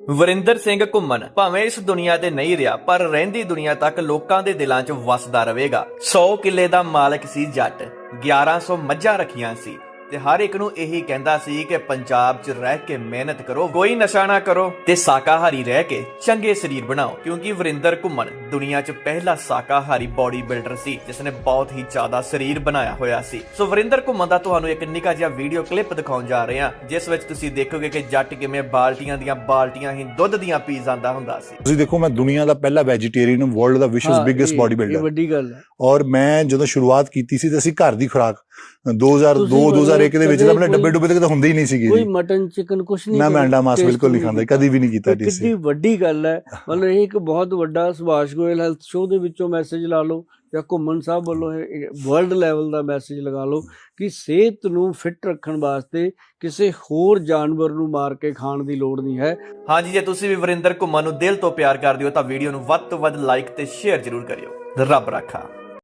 ਵਰਿੰਦਰ ਸਿੰਘ ਘੁੰਮਣ ਭਾਵੇਂ ਇਸ ਦੁਨੀਆ ਤੇ ਨਹੀਂ ਰਿਹਾ, ਪਰ ਰਹਿੰਦੀ ਦੁਨੀਆ ਤੱਕ ਲੋਕਾਂ ਦੇ ਦਿਲਾਂ 'ਚ ਵਸਦਾ ਰਹੇਗਾ। 100 ਕਿੱਲੇ ਦਾ ਮਾਲਕ ਸੀ ਜੱਟ 1100 ਮੱਝਾਂ ਰੱਖੀਆਂ ਸੀ। ਤੇ ਹਰ ਇੱਕ ਨੂੰ ਇਹੀ ਕਹਿੰਦਾ ਸੀ ਕਿ ਪੰਜਾਬ 'ਚ ਰਹਿ ਕੇ ਮਿਹਨਤ ਕਰੋ ਕੋਈ ਨਸ਼ਾ ਨਾ ਕਰੋ ਤੇ ਸਾਕਾਹਾਰੀ ਰਹਿ ਕੇ ਚੰਗੇ ਸਰੀਰ ਬਣਾਓ। ਕਿਉਂਕਿ ਵਰਿੰਦਰ ਘੁੰਮਣ ਦੁਨੀਆ 'ਚ ਪਹਿਲਾ ਸਾਕਾਹਾਰੀ ਬਾਡੀ ਬਿਲਡਰ ਸੀ ਜਿਸ ਨੇ ਬਹੁਤ ਹੀ ਜ਼ਿਆਦਾ ਸਰੀਰ ਬਣਾਇਆ ਹੋਇਆ ਸੀ। ਸੋ ਵਰਿੰਦਰ ਘੁੰਮਣ ਦਾ ਤੁਹਾਨੂੰ ਇੱਕ ਨਿੱਕਾ ਜਿਹਾ ਵੀਡੀਓ ਕਲਿੱਪ ਦਿਖਾਉਣ ਜਾ ਰਹੇ ਹਾਂ ਜਿਸ ਵਿੱਚ ਤੁਸੀਂ ਦੇਖੋਗੇ ਕਿ ਜੱਟ ਕਿਵੇਂ ਬਾਲਟੀਆਂ ਦੀਆਂ ਬਾਲਟੀਆਂ ਹੀ ਦੁੱਧ ਦੀਆਂ ਪੀ ਜਾਂਦਾ ਹੁੰਦਾ ਸੀ। ਤੁਸੀਂ ਦੇਖੋ ਮੈਂ ਦੁਨੀਆ ਦਾ ਪਹਿਲਾ ਵੈਜੀਟੇਰੀਅਨ ਵਰਲਡ ਦਾ ਵਿਸ਼ਵਸ ਬਿਗੇਸਟ ਇਹ- ਬਾਡੀ ਇਹ ਬਿਲਡਰ ਵੱਡੀ ਗੱਲ ਹੈ। ਔਰ ਮੈਂ ਜਦੋਂ ਸ਼ੁਰੂਆਤ ਕੀਤੀ ਸੀ ਤੇ ਅਸੀਂ ਘਰ ਦੀ ਖੁਰਾਕ 2002 ਤੁਸੀਂ 2001 ਦੇ ਵਿੱਚ ਤਾਂ ਆਪਣੇ ਡੱਬੇ ਡੁੱਬੇ ਤੇ ਤਾਂ ਹੁੰਦੇ ਹੀ ਨਹੀਂ ਸੀਗੇ ਕੋਈ ਮਟਨ ਚਿਕਨ ਕੁਛ ਨਹੀਂ ਨਾ ਮੈਂ ਅੰਡਾ ਮਾਸ ਬਿਲਕੁਲ ਨਹੀਂ ਖਾਂਦਾ ਕਦੀ ਵੀ ਨਹੀਂ ਕੀਤਾ ਡੀਸੀ ਕਿੰਨੀ ਵੱਡੀ ਗੱਲ ਹੈ। ਮਤਲਬ ਇਹ ਇੱਕ ਬਹੁਤ ਵੱਡਾ ਸੁਭਾਸ਼ ਗੋਇਲ ਹੈਲਥ ਸ਼ੋਅ ਦੇ ਵਿੱਚੋਂ ਮੈਸੇਜ ਲਾ ਲਓ ਜਾਂ ਘੁੰਮਣ ਸਾਹਿਬ ਵੱਲੋਂ ਵਰਲਡ ਲੈਵਲ ਦਾ ਮੈਸੇਜ ਲਗਾ ਲਓ ਕਿ ਸਿਹਤ ਨੂੰ ਫਿੱਟ ਰੱਖਣ ਵਾਸਤੇ ਕਿਸੇ ਹੋਰ ਜਾਨਵਰ ਨੂੰ ਮਾਰ ਕੇ ਖਾਣ ਦੀ ਲੋੜ ਨਹੀਂ ਹੈ। ਹਾਂਜੀ ਜੇ ਤੁਸੀਂ ਵੀ ਵਰਿੰਦਰ ਘੁੰਮਣ ਨੂੰ ਦਿਲ ਤੋਂ ਪਿਆਰ ਕਰਦੇ ਹੋ ਤਾਂ ਵੀਡੀਓ ਨੂੰ ਵੱਧ ਤੋਂ ਵੱਧ ਲਾਈਕ ਤੇ ਸ਼ੇਅਰ ਜ਼ਰੂਰ ਕਰਿਓ। ਰੱਬ ਰੱਖਾ।